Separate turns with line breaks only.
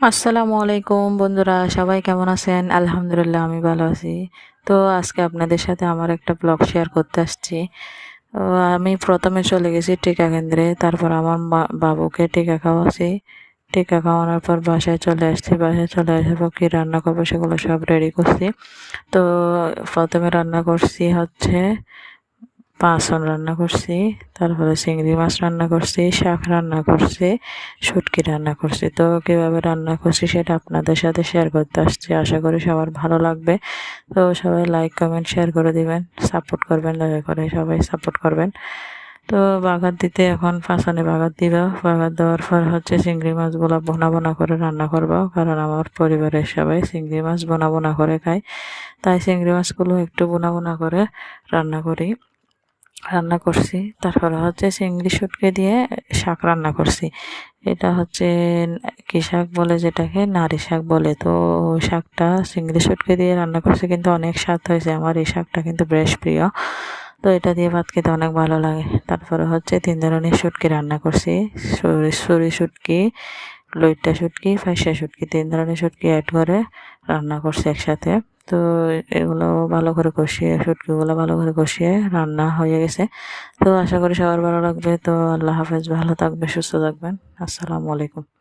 আসসালামু আলাইকুম বন্ধুরা, সবাই কেমন আছেন? আলহামদুলিল্লাহ, আমি ভালো আছি। তো আজকে আপনাদের সাথে আমার একটা ব্লগ শেয়ার করতে আসছি। আমি প্রথমে চলে গেছি টিকা কেন্দ্রে, তারপর আমার বাবুকে টিকা খাওয়াছি টিকা খাওয়ানোর পর বাসায় চলে আসছি, বাসায় চলে আসার পর কী রান্না করব সেগুলো সব রেডি করছি। তো প্রথমে রান্না করছি হচ্ছে পাঁচন রান্না করছি, তারপরে চিংড়ি মাছ রান্না করছি, শাক রান্না করছি, শুটকি রান্না করছি। তো কীভাবে রান্না করছি সেটা আপনাদের সাথে শেয়ার করতে আসছি। আশা করি সবার ভালো লাগবে। তো সবাই লাইক কমেন্ট শেয়ার করে দিবেন। সাপোর্ট করবেন, দয়া করে সবাই সাপোর্ট করবেন। তো বাগার দিতে এখন পাঁচানে বাগার দিব। বাগার দেওয়ার পর হচ্ছে চিংড়ি মাছগুলো বোনা বোনা করে রান্না করব। কারণ আমার পরিবারের সবাই চিংড়ি মাছ বোনা বোনা করে খায়। তাই চিংড়ি মাছগুলো একটু বোনা বোনা করে রান্না করি। রান্না করছি। তারপরে হচ্ছে চিংড়ি শুটকে দিয়ে শাক রান্না করছি। এটা হচ্ছে কী শাক বলে যেটাকে? নারী শাক বলে। তো শাকটা চিংড়ি শুটকে দিয়ে রান্না করছি কিন্তু অনেক স্বাদ হয়েছে। আমার এই শাকটা কিন্তু বেশ প্রিয়। তো এটা দিয়ে ভাত খেতে অনেক ভালো লাগে। তারপরে হচ্ছে তিন ধরনের শুটকি রান্না করছি। সরি শুটকি, লইট্টা শুটকি, ফাইসা শুটকি, তিন ধরনের শুটকি অ্যাড করে রান্না করছি একসাথে। তো এগুলো ভালো করে কষিয়ে, শুটকিগুলো ভালো করে কষিয়ে রান্না হয়ে গেছে। তো আশা করি সবার ভালো লাগবে। তো আল্লাহ হাফেজ, ভালো থাকবে সুস্থ থাকবেন। আসসালামু আলাইকুম।